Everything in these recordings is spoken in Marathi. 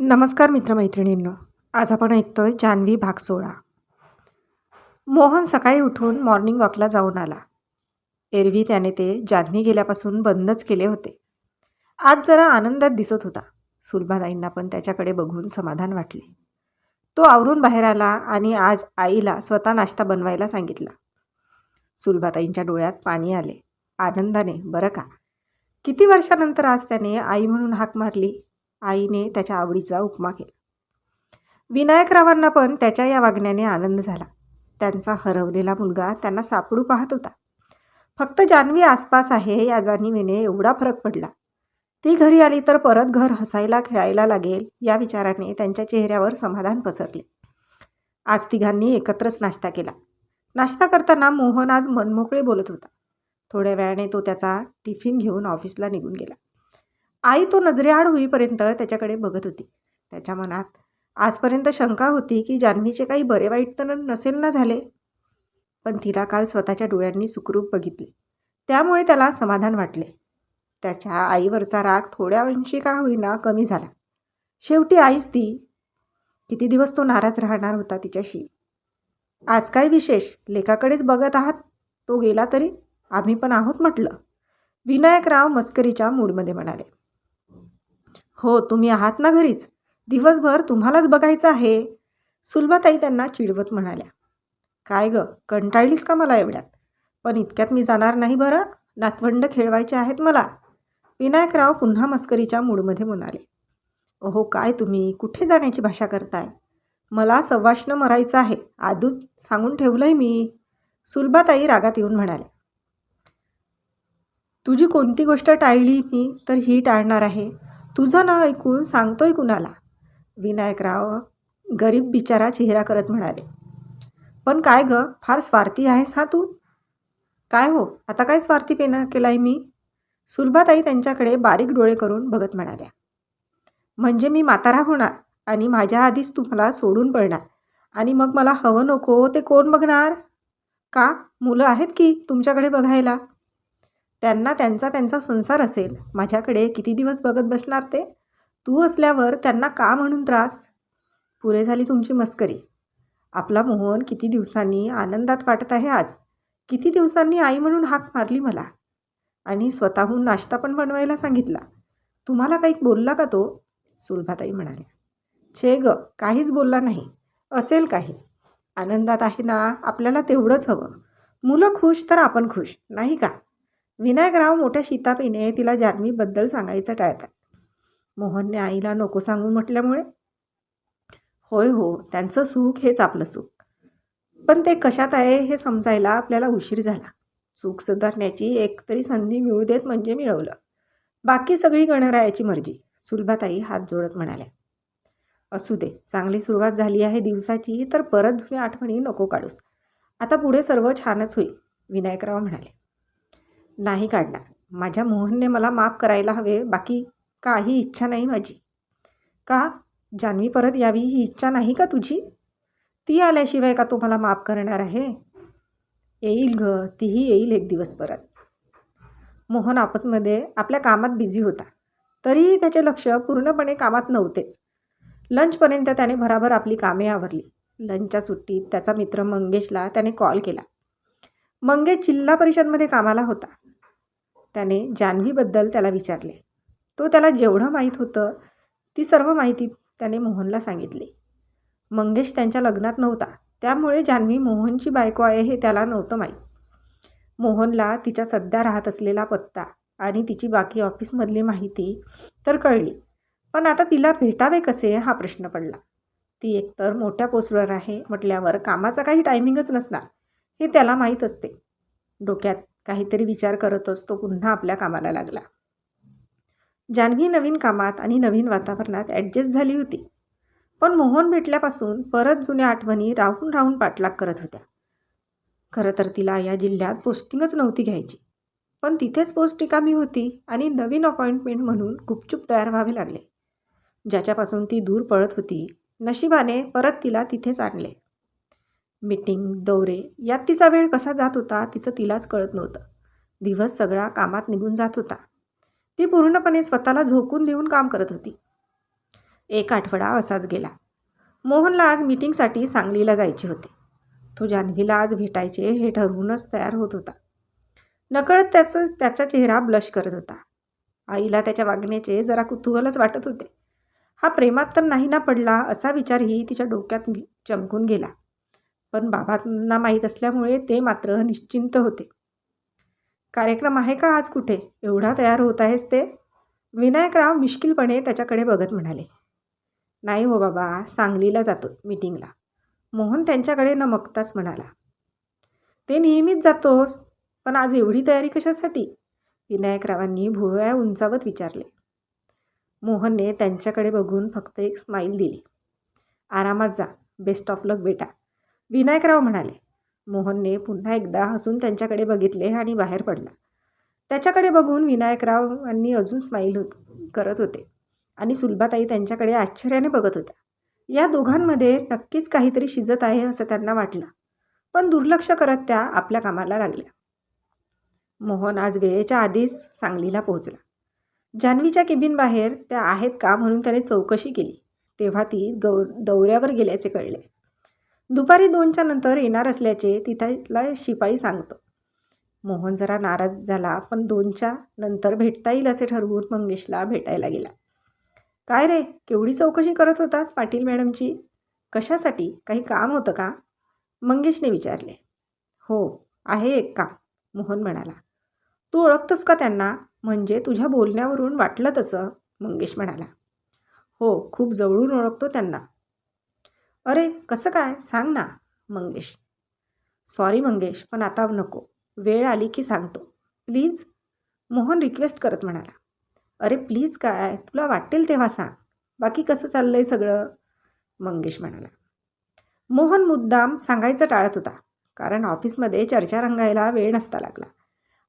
नमस्कार मित्रमैत्रिणींनो. आज आपण ऐकतोय जान्हवी भाग सोळा. मोहन सकाळी उठून मॉर्निंग वॉकला जाऊन आला. एरवी त्याने ते जान्हवी गेल्यापासून बंदच केले होते. आज जरा आनंदात दिसत होता. सुलभाताईंना पण त्याच्याकडे बघून समाधान वाटले. तो आवरून बाहेर आला आणि आज आईला स्वतः नाश्ता बनवायला सांगितला. सुलभाताईंच्या डोळ्यात पाणी आले. आनंदाने बरं का. किती वर्षानंतर आज त्याने आई म्हणून हाक मारली? आईने त्याच्या आवडीचा उपमा केला. विनायकरावांना पण त्याच्या या वागण्याने आनंद झाला. त्यांचा हरवलेला मुलगा त्यांना सापडू पाहत होता. फक्त जान्हवी आसपास आहे या जाणीवेने एवढा फरक पडला. ती घरी आली तर परत घर हसायला खेळायला लागेल या विचाराने त्यांच्या चेहऱ्यावर समाधान पसरले. आज तिघांनी एकत्रच नाश्ता केला. नाश्ता करताना मोहन आज मनमोकळे बोलत होता. थोड्या वेळाने तो त्याचा टिफिन घेऊन ऑफिसला निघून गेला. आई तो नजरेआड होईपर्यंत त्याच्याकडे बघत होती. त्याच्या मनात आजपर्यंत शंका होती की जान्हवीचे काही बरे वाईट तर नसेल ना झाले? पण तिला काल स्वतःच्या डोळ्यांनी सुखरूप बघितले. त्यामुळे त्याला समाधान वाटले. त्याच्या आईवरचा राग थोड्या अंशी का होईना कमी झाला. शेवटी आईच ती. किती दिवस तो नाराज राहणार होता तिच्याशी? आज काय विशेष? लेखाकडेच बघत आहात? तो गेला तरी? आम्ही पण आहोत म्हटलं. विनायकराव मस्करीच्या मूडमध्ये म्हणाले. हो तुम्ही आहात ना घरीच. दिवसभर तुम्हालाच बघायचं आहे. सुलभाताई त्यांना चिडवत म्हणाल्या. काय ग कंटाळलीस का मला एवढ्यात? पण इतक्यात मी जाणार नाही बरं? नातवंड खेळवायचे आहेत मला. विनायकराव पुन्हा मस्करीच्या मूडमध्ये म्हणाले. ओहो काय तुम्ही? कुठे जाण्याची भाषा करताय? मला सव्वाशनं मरायचं आहे. आधूच सांगून ठेवलंय मी. सुलभाताई रागात येऊन म्हणाल्या. तुझी कोणती गोष्ट टाळली मी तर ही टाळणार आहे? तुझं ना ऐकून सांगतोय कुणाला? विनायकराव गरीब बिचारा चेहरा करत म्हणाले. पण काय ग फार स्वार्थी आहेस हा तू? काय हो आता काय स्वार्थी पेना केलाय मी? सुलभाताई त्यांच्याकडे बारीक डोळे करून बघत म्हणाल्या. म्हणजे मी म्हातारा होणार आणि माझ्या आधीच तुम्हाला सोडून पडणार आणि मग मला हवं नको ते कोण बघणार? का मुलं आहेत की तुमच्याकडे बघायला? त्यांना त्यांचा त्यांचा संसार असेल. माझ्याकडे किती दिवस बघत बसणार ते? तू असल्यावर त्यांना का म्हणून त्रास? पुरे झाली तुमची मस्करी. आपला मोहन किती दिवसांनी आनंदात वाटत आहे आज. किती दिवसांनी आई म्हणून हाक मारली मला. आणि स्वतःहून नाश्ता पण बनवायला सांगितला. तुम्हाला काही बोलला का तो? सुलभाताई म्हणाल्या. छे ग काहीच बोलला नाही. असेल काही. आनंदात आहे ना आपल्याला तेवढंच हवं. मुलं खुश तर आपण खुश नाही का? विनायकराव मोठ्या शितापीने तिला जान्हवीबद्दल सांगायचं टाळतात. मोहनने आईला नको सांगू म्हटल्यामुळे होय हो त्यांचं सुख हेच आपलं सुख. पण ते कशात आहे हे समजायला आपल्याला उशीर झाला. चूक सुधारण्याची एक तरी संधी मिळू देत म्हणजे मिळवलं. बाकी सगळी गणरायाची मर्जी सुलभाताई हात जोडत म्हणाल्या. असू दे चांगली सुरुवात झाली आहे दिवसाची तर परत जुन्या आठवणी नको काढूस. आता पुढे सर्व छानच होईल विनायकराव म्हणाले. नाही काढणार. माझ्या मोहनने मला माफ करायला हवे बाकी काही इच्छा नाही माझी. का? जान्हवी परत यावी ही इच्छा नाही का तुझी? ती आल्याशिवाय का तू मला माफ करणार आहे? येईल ग तीही येईल एक दिवस परत. मोहन आपसमध्ये आपल्या कामात बिझी होता. तरीही त्याचे लक्ष पूर्णपणे कामात नव्हतेच. लंचपर्यंत त्याने भराभर आपली कामे आवरली. लंचच्या सुट्टीत त्याचा मित्र मंगेशला त्याने कॉल केला. मंगेश जिल्हा परिषदमध्ये कामाला होता. त्याने जान्हवीबद्दल त्याला विचारले. तो त्याला जेवढं माहीत होतं ती सर्व माहिती त्याने मोहनला सांगितली. मंगेश त्यांच्या लग्नात नव्हता त्यामुळे जान्हवी मोहनची बायको आहे हे त्याला नव्हतं माहीत. मोहनला तिच्या सध्या राहत असलेला पत्ता आणि तिची बाकी ऑफिसमधली माहिती तर कळली पण आता तिला भेटावे कसे हा प्रश्न पडला. ती एकतर मोठ्या पोस्टवर आहे म्हटल्यावर कामाचा काही टायमिंगच नसणार हे त्याला माहीत असते. डोक्यात काहीतरी विचार करतच तो पुन्हा आपल्या कामाला लागला. जान्हवी नवीन कामात आणि नवीन वातावरणात ॲडजस्ट झाली होती. पण मोहन भेटल्यापासून परत जुन्या आठवणी राहून राहून पाठलाग करत होत्या. खरं तर तिला या जिल्ह्यात पोस्टिंगच नव्हती घ्यायची. पण तिथेच पोस्ट रिकामी होती आणि नवीन अपॉइंटमेंट म्हणून गुपचूप तयार व्हावे लागले. ज्याच्यापासून ती दूर पळत होती नशिबाने परत तिला तिथेच आणले. मीटिंग दौरे यात तिचा वेळ कसा जात होता तिचं तिलाच कळत नव्हतं. दिवस सगळा कामात निघून जात होता. ती पूर्णपणे स्वतःला झोकून देऊन काम करत होती. एक आठवडा असाच गेला. मोहनला आज मीटिंगसाठी सांगलीला जायचे होते. तो जान्हवीला आज भेटायचे हे ठरवूनच तयार होत होता. नकळत त्याचं त्याचा चेहरा ब्लश करत होता. आईला त्याच्या वागण्याचे जरा कुतूहलच वाटत होते. हा प्रेमात तर नाही ना पडला असा विचारही तिच्या डोक्यात चमकून गेला. पण बाबांना माहीत असल्यामुळे ते मात्र निश्चिंत होते. कार्यक्रम आहे का आज कुठे? एवढा तयार होत आहेस ते? विनायकराव मिश्किलपणे त्याच्याकडे बघत म्हणाले. नाही हो बाबा सांगलीला जातो मीटिंगला. मोहन त्यांच्याकडे न मगताच म्हणाला. ते नेहमीच जातोस पण आज एवढी तयारी कशासाठी? विनायकरावांनी भुवया उंचावत विचारले. मोहनने त्यांच्याकडे बघून फक्त एक स्माईल दिली. आरामात जा बेस्ट ऑफ लक बेटा. विनायकराव म्हणाले मोहनने पुन्हा एकदा हसून त्यांच्याकडे बघितले आणि बाहेर पडला. त्याच्याकडे बघून विनायकरावांनी अजून स्माईल होत करत होते आणि सुलभाताई त्यांच्याकडे आश्चर्याने बघत होत्या. या दोघांमध्ये नक्कीच काहीतरी शिजत आहे असं त्यांना वाटलं पण दुर्लक्ष करत त्या आपल्या कामाला लागल्या. मोहन आज वेळेच्या आधीच सांगलीला पोहोचला. जान्हवीच्या केबिनबाहेर त्या आहेत का म्हणून त्याने चौकशी केली तेव्हा ती गौ दौऱ्यावर गेल्याचे कळले. दुपारी दोनच्या नंतर येणार असल्याचे तिथला शिपाई सांगतो. मोहन जरा नाराज झाला पण दोनच्या नंतर भेटता येईल असे ठरवून मंगेशला भेटायला गेला. काय रे केवढी चौकशी करत होतास पाटील मॅडमची? कशासाठी? काही काम होतं का? मंगेशने विचारले. हो आहे एक काम मोहन म्हणाला. तू ओळखतोस का त्यांना? म्हणजे तुझ्या बोलण्यावरून वाटलं तसं मंगेश म्हणाला. हो खूप जवळून ओळखतो त्यांना. अरे कसं काय? सांग ना मंगेश. सॉरी मंगेश पण आता नको. वेळ आली की सांगतो. प्लीज मोहन रिक्वेस्ट करत म्हणाला. अरे प्लीज काय? तुला वाटेल तेव्हा सांग. बाकी कसं चाललं आहे सगळं? मंगेश म्हणाला. मोहन मुद्दाम सांगायचं टाळत होता कारण ऑफिसमध्ये चर्चा रंगायला वेळ नसता लागला.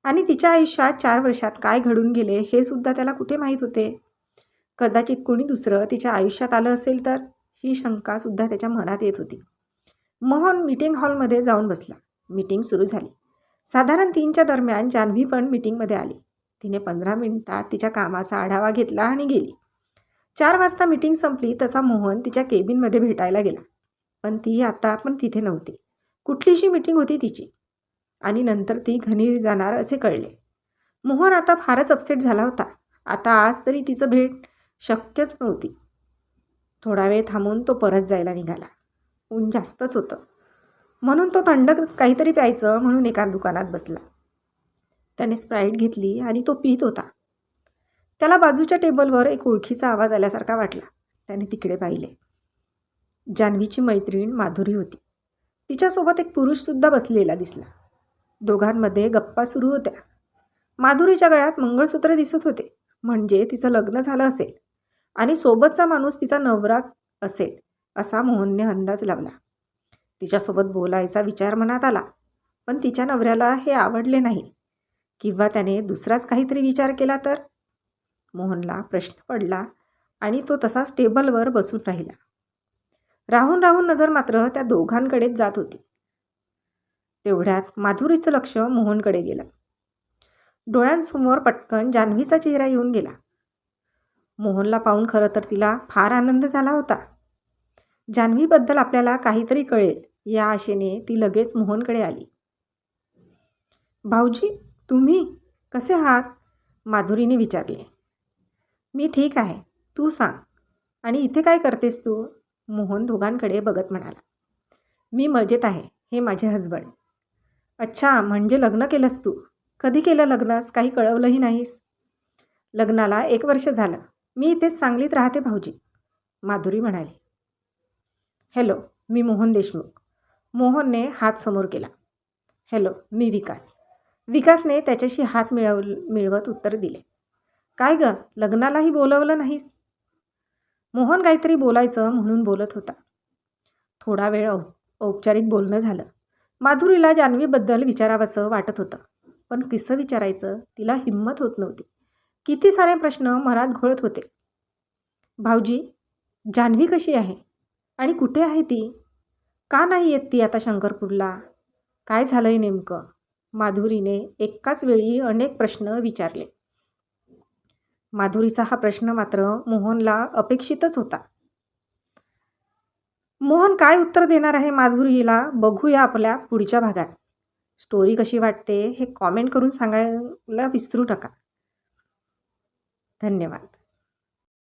आणि तिच्या आयुष्यात चार वर्षात काय घडून गेले हे सुद्धा त्याला कुठे माहीत होते? कदाचित कोणी दुसरं तिच्या आयुष्यात आलं असेल तर? ही शंकासुद्धा त्याच्या मनात येत होती. मोहन मीटिंग हॉलमध्ये जाऊन बसला. मीटिंग सुरू झाली. साधारण तीनच्या दरम्यान जान्हवी पण मीटिंगमध्ये आली. तिने पंधरा मिनिटात तिच्या कामाचा आढावा घेतला आणि गेली. चार वाजता मीटिंग संपली तसा मोहन तिच्या केबिनमध्ये भेटायला गेला. पण ती आता पण तिथे नव्हती. कुठलीशी मीटिंग होती तिची. आणि नंतर ती घनीर जाणार असे कळले. मोहन आता फारच अपसेट झाला होता. आता आज तरी तिचं भेट शक्यच नव्हती. थोडा वेळ थांबून तो परत जायला निघाला. ऊन जास्तच होतं. म्हणून तो थंड काहीतरी प्यायचं म्हणून एका दुकानात बसला. त्याने स्प्राईट घेतली आणि तो पित होता. त्याला बाजूच्या टेबलवर एक ओळखीचा आवाज आल्यासारखा वाटला. त्याने तिकडे पाहिले. जान्हवीची मैत्रीण माधुरी होती. तिच्यासोबत एक पुरुषसुद्धा बसलेला दिसला. दोघांमध्ये गप्पा सुरू होत्या. माधुरीच्या गळ्यात मंगळसूत्र दिसत होते. म्हणजे तिचं लग्न झालं असेल. आणि सोबतचा माणूस तिचा नवरा असेल असा मोहनने अंदाज लावला. तिच्यासोबत बोलायचा विचार मनात आला पण तिच्या नवऱ्याला हे आवडले नाही. किंवा त्याने दुसराच काहीतरी विचार केला तर? मोहनला प्रश्न पडला आणि तो तसाच टेबलवर बसून राहिला. राहून राहून नजर मात्र त्या दोघांकडेच जात होती. तेवढ्यात माधुरीचं लक्ष मोहनकडे गेलं. डोळ्यांसमोर पटकन जान्हवीचा चेहरा येऊन गेला. मोहनला पाहून खरं तर तिला फार आनंद झाला होता. जान्हवीबद्दल आपल्याला काहीतरी कळेल या आशेने ती लगेच मोहनकडे आली. भाऊजी तुम्ही कसे आहात? माधुरीने विचारले. मी ठीक आहे तू सांग. आणि इथे काय करतेस तू? मोहन दोघांकडे बघत म्हणाला. मी मजेत आहे हे माझे हजबंड अच्छा म्हणजे लग्न केलंस तू? कधी केलं लग्नास? काही कळवलंही नाहीस? लग्नाला एक वर्ष झालं. मी इथेच सांगलीत राहते भाऊजी. माधुरी म्हणाली. हॅलो मी मोहन देशमुख. मोहनने हात समोर केला. हॅलो मी विकास. विकासने त्याच्याशी हात मिळव मिळवत उत्तर दिले. काय गं लग्नालाही बोलवलं नाहीस? मोहन काहीतरी बोलायचं म्हणून बोलत होता. थोडा वेळ औ औपचारिक बोलणं झालं. माधुरीला जान्हवीबद्दल विचारावंसं वाटत होतं. पण किसं विचारायचं? तिला हिंमत होत नव्हती. किती सारे प्रश्न मनात घोळत होते. भाऊजी जान्हवी कशी आहे? आणि कुठे आहे ती? का नाही येत ती आता शंकरपूरला? काय झालं आहे नेमकं? माधुरीने एकाच वेळी अनेक प्रश्न विचारले. माधुरीचा हा प्रश्न मात्र मोहनला अपेक्षितच होता. मोहन काय उत्तर देणार आहे माधुरीला बघूया आपल्या पुढच्या भागात. स्टोरी कशी वाटते हे कॉमेंट करून सांगायला विसरू नका. धन्यवाद.